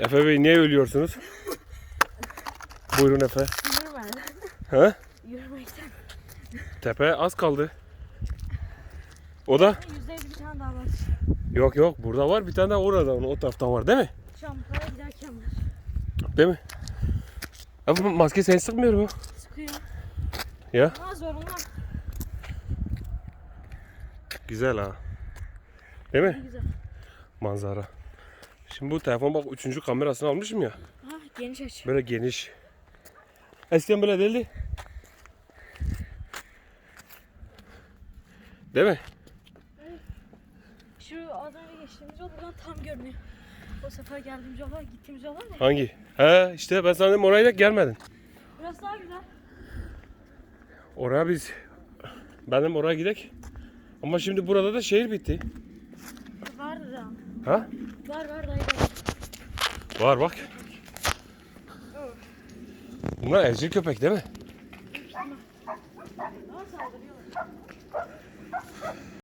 Efe Bey niye ölüyorsunuz? Buyurun Efe. Yürümeden. Ha? Yürümekten. Tepe az kaldı. O da? Yüzde elli bir tane daha var. Yok yok burada var bir tane daha orada o taraftan var değil mi? Şampaya giderken var. Değil mi? Bu maske seni sıkmıyor mu? Sıkıyor. Ya Ama zorunlu. güzel ha. Değil mi? Güzel. Manzara. Şimdi bu telefon bak üçüncü kamerasını almışım ya. Ha geniş açı. Böyle geniş. Eskiden böyle değildi. Değil mi? Şu az önce geçtiğimiz yol buradan tam görünüyor. O sefer geldiğimiz yol var, gittiğimiz yol var ya. Hangi? He işte ben sana dedim oraya da gelmedin. Burası daha güzel. Oraya biz benim oraya gidek. Ama şimdi burada da şehir bitti. Vardı da. Ha? Var var dayı var. Bak. Bunlar evcil köpek değil mi?